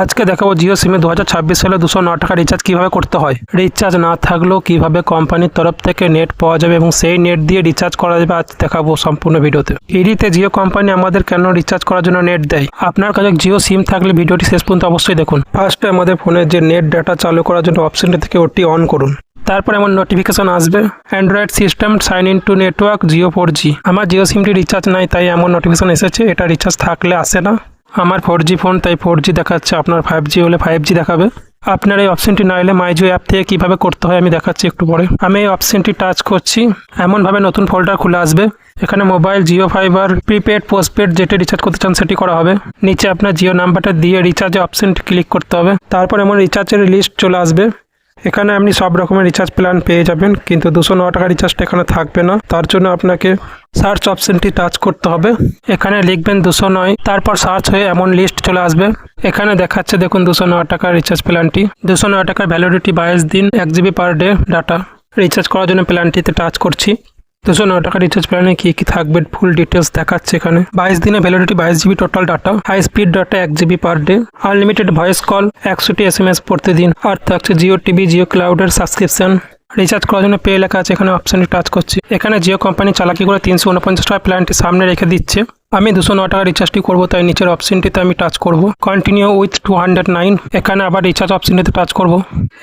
আজকে দেখাবো জিও সিমে দু ছাব্বিশ সালে দুশো ন টাকা রিচার্জ কীভাবে করতে হয়। রিচার্জ না থাকলেও কীভাবে কোম্পানির তরফ থেকে নেট পাওয়া যাবে এবং সেই নেট দিয়ে রিচার্জ করা যাবে আজ দেখাবো সম্পূর্ণ ভিডিওতে। ইডিতে জিও কোম্পানি আমাদের কেন রিচার্জ করার জন্য নেট দেয়? আপনার কাছে জিও সিম থাকলে ভিডিওটি শেষ পর্যন্ত অবশ্যই দেখুন। ফার্স্টে আমাদের ফোনের যে নেট ডাটা চালু করার জন্য অপশনটা থেকে ওটি অন করুন। তারপর এমন নোটিফিকেশন আসবে। Android system sign in to network Jio four G আমার জিও সিমটি রিচার্জ নাই, তাই এমন নোটিফিকেশন এসেছে, এটা রিচার্জ থাকলে আসে না। আমার ফোর ফোন তাই ফোর দেখাচ্ছে। আপনার ফাইভ হলে ফাইভ দেখাবে। আপনার এই অপশনটি না এলে মাইজিও অ্যাপ থেকে কীভাবে করতে হয় আমি দেখাচ্ছি একটু পরে। আমি এই অপশনটি টাচ করছি। এমনভাবে নতুন ফোল্ডার খুলে আসবে। এখানে mobile Jio fibre prepaid postpaid যেটি রিচার্জ করতে চান সেটি করা হবে। নিচে আপনার জিও নাম্বারটা দিয়ে রিচার্জে অপশনটি ক্লিক করতে হবে। তারপর এমন রিচার্জের লিস্ট চলে আসবে। এখানে আপনি সব রকমের রিচার্জ প্ল্যান পেয়ে যাবেন, কিন্তু দুশো ন টাকা রিচার্জটা এখানে থাকবে না। তার জন্য আপনাকে সার্চ অপশনটি টাচ করতে হবে। এখানে লিখবেন দুশো নয়, তারপর সার্চ হয়ে এমন লিস্ট চলে আসবে। এখানে দেখাচ্ছে দেখুন দুশো ন টাকার রিচার্জ প্ল্যানটি দুশো ন টাকার ভ্যালিডিটি বাইশ দিন, এক GB per day data recharge করার জন্য প্ল্যানটিতে টাচ করছি। দুশো ন টাকা রিচার্জ প্ল্যানে কি কি থাকবে ফুল ডিটেলস দেখাচ্ছে এখানে। বাইশ দিনে ভ্যালিডিটি বাইশ GB total data high speed data এক GB per day unlimited voice call একশোটি এস এম এস প্রতিদিন, আর থাকছে জিও টিভি জিও ক্লাউডের সাবস্ক্রিপশন রিচার্জ করার জন্য পে লেখা আছে, এখানে অপশানে টাচ করছি। এখানে জিও কোম্পানি চালাকি করে তিনশো উনপঞ্চাশ টাকা প্ল্যানটি সামনে রেখে দিচ্ছে। আমি দুশো ন টাকা রিচার্জটি করব, তাই নিচের অপশনটিতে আমি টাচ করব। Continue with two hundred nine এখানে আবার রিচার্জ অপশনটিতে টাচ করব।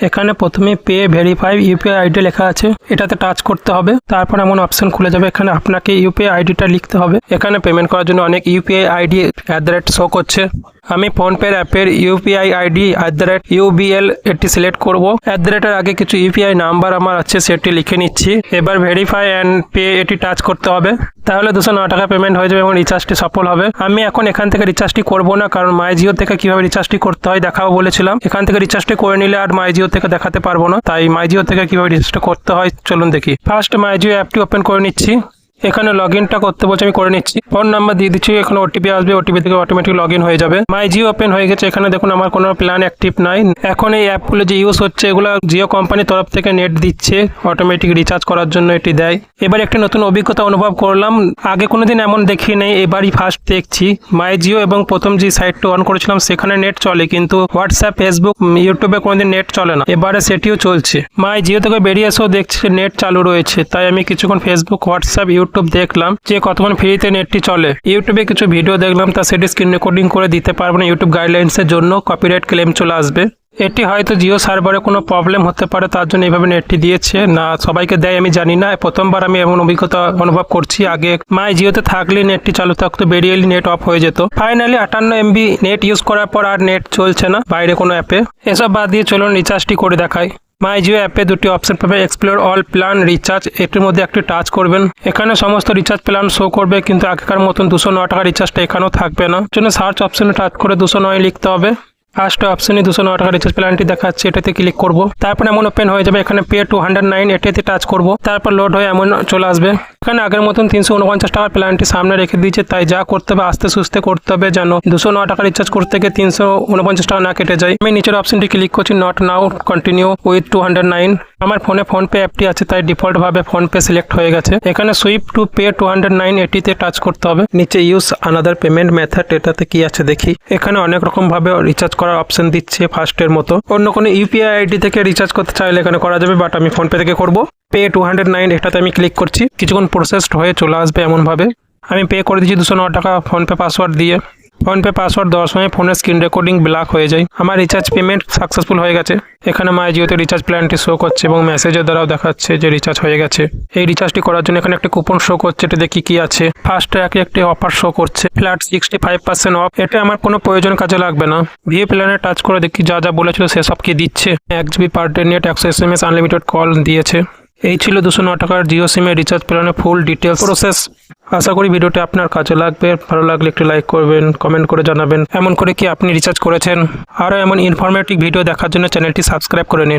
এখানে প্রথমে পে ভেরিফাই ইউপিআই আইডি লেখা আছে, এটাতে টাচ করতে হবে। তারপর এমন অপশন খুলে যাবে, এখানে আপনাকে ইউপিআই আইডিটা লিখতে হবে। এখানে পেমেন্ট করার জন্য অনেক UPI ID at rate show করছে। আমি ফোনপের অ্যাপের UPI ID at the rate UBL এটি সিলেক্ট করব। অ্যাট দ্য রেটের আগে কিছু ইউপিআই নাম্বার আমার আছে, সেটি লিখে নিচ্ছি। এবার ভেরিফাই অ্যান্ড পে এটি টাচ করতে হবে। তাহলে দুশো ন টাকা পেমেন্ট হয়ে যাবে এবং রিচার্জটি সফল হবে। আমি এখন এখান থেকে রিচার্জটি করব না, কারণ মাই জিও থেকে কীভাবে রিচার্জটি করতে হয় দেখাবো বলেছিলাম। এখান থেকে রিচার্জটি করে নিলে আর মাই জিও থেকে দেখাতে পারব না। তাই মাই জিও থেকে কীভাবে রিচার্জটা করতে হয়, চলুন দেখি। ফার্স্ট মাই জিও অ্যাপটি ওপেন করে নিচ্ছি। এখানে লগ ইনটা করতে বলছে, আমি করে নিচ্ছি। ফোন নাম্বার দিয়ে দিচ্ছি, এখানে ওটিপি আসবে ওটিপি থেকে অটোমেটিক লগ ইন হয়ে যাবে। মাই জিও ওপেন হয়ে গেছে, এখানে দেখুন আমার কোনো প্ল্যান অ্যাক্টিভ নাই। এখন এই অ্যাপগুলো যে ইউজ হচ্ছে, এগুলো জিও কোম্পানির তরফ থেকে নেট দিচ্ছে অটোমেটিক রিচার্জ করার জন্য এটি দেয়। এবার একটি নতুন অভিজ্ঞতা অনুভব করলাম, আগে কোনোদিন এমন দেখি নেই, এবারই ফার্স্ট দেখছি। মাই জিও এবং প্রথম যে সাইটটা অন করেছিলাম, সেখানে নেট চলে, কিন্তু হোয়াটসঅ্যাপ ফেসবুক ইউটিউবে কোনোদিন নেট চলে না। এবারে সেটিও চলছে। মাই জিও থেকে বেরিয়ে এসেও দেখছি নেট চালু রয়েছে। তাই আমি কিছুক্ষণ ফেসবুক হোয়াটসঅ্যাপ ইউটিউব দেখলাম যে কতক্ষণ ফ্রিতে নেটটি চলে। ইউটিউবে কিছু ভিডিও দেখলাম, তা সেটি স্ক্রিন রেকর্ডিং করে দিতে পারব না ইউটিউব গাইডলাইন্সের জন্য কপিরাইট ক্লেম চলে আসবে। এটি হয়তো জিও সার্ভারে কোনো প্রবলেম হতে পারে, তার জন্য এইভাবে নেটটি দিয়েছে। না, সবাইকে দেয় আমি জানি না, প্রথমবার আমি এমন অভিজ্ঞতা অনুভব করছি। আগে মাই জিওতে থাকলে নেটটি চালু থাকতো বেরিয়ে এলে নেট অফ হয়ে যেত। ফাইনালি আটান্ন এমবি নেট ইউজ করার পর আর নেট চলছে না, বাইরে কোনো অ্যাপে এসব বাদ দিয়ে চলুন রিচার্জটি করে দেখায় মাই জিও অ্যাপে দুটি অপশন পাবে এক্সপ্লোর অল প্ল্যান রিচার্জ এটির মধ্যে একটি টাচ করবেন। এখানে সমস্ত রিচার্জ প্ল্যান শো করবে, কিন্তু আগেকার মতন দুশো ন টাকা রিচার্জটা এখানেও থাকবে না। জন্য সার্চ অপশনে টাচ করে দুশো নয় লিখতে হবে। ফার্স্ট অপশনে দুশো ন টাকা রিচার্জ প্ল্যানটি দেখাচ্ছে, এটাতে ক্লিক করব। তারপর এমন ওপেন হয়ে যাবে, এখানে পে টু হান্ড্রেড নাইন এটাতে টাচ করব। তারপর লোড হয়ে এমন চলে আসবে। এখানে আগের মতন তিনশো উনপঞ্চাশ টাকার প্ল্যানটি সামনে রেখে দিয়েছে, তাই যা করতে হবে, আস্তে সুস্তে করতে হবে যেন দুশো ন টাকা রিচার্জ করতে গিয়ে তিনশো উনপঞ্চাশ টাকা না কেটে যায়। আমি নিচের অপশনটি ক্লিক করছি not now continue with two hundred nine আমার ফোনে ফোনপে অ্যাপটি আছে, তাই ডিফল্ট ভাবে ফোনপে সিলেক্ট হয়ে গেছে। এখানে swipe to pay two hundred nine এটিতে টাচ করতে হবে। নিচে ইউজ আনাদার পেমেন্ট মেথড এটাতে কি আছে দেখি। এখানে অনেক রকম ভাবে রিচার্জ করার অপশন দিচ্ছে ফার্স্টের মতো। অন্য কোনো ইউপিআই আইডি থেকে রিচার্জ করতে চাইলে এখানে করা যাবে বাট আমি ফোনপে থেকে করব। পে টু হান্ড্রেড নাইন এটাতে আমি ক্লিক করছি। কিছুক্ষণ প্রসেসড হয়ে চলে আসবে এমনভাবে। আমি পে করে দিচ্ছি দুশো ন টাকা ফোনপে পাসওয়ার্ড দিয়ে। ফোনপে পাসওয়ার্ড দেওয়ার সময় ফোনের স্ক্রিন রেকর্ডিং ব্ল্যাক হয়ে যায়। আমার রিচার্জ পেমেন্ট সাকসেসফুল হয়ে গেছে। এখানে মাই জিওতে রিচার্জ প্ল্যানটি শো করছে এবং মেসেজের দ্বারাও দেখাচ্ছে যে রিচার্জ হয়ে গেছে। এই রিচার্জটি করার জন্য এখানে একটা কুপন শো করছে। এটা দেখি কি আছে? ফার্স্ট একে একটি অফার শো করছে। Flat sixty five percent off এটা আমার কোনো প্রয়োজন কাজে লাগবে না। ভিএ প্ল্যানে টাচ করে দেখি যা যা বলেছিল সেসব কি দিচ্ছে। এক জিবি পার ডে নেট একশো S M S unlimited call দিয়েছে। এই ছিল দুশো ন টাকার জিও সিমের রিচার্জ প্ল্যানের ফুল ডিটেলস প্রসেস আশা করি ভিডিওটি আপনার কাজে লাগবে। ভালো লাগলে একটি লাইক করবেন কমেন্ট করে জানাবেন। এমন করে কি আপনি রিচার্জ করেছেন। আরও এমন ইনফরমেটিভ ভিডিও দেখার জন্য চ্যানেলটি সাবস্ক্রাইব করে নিন।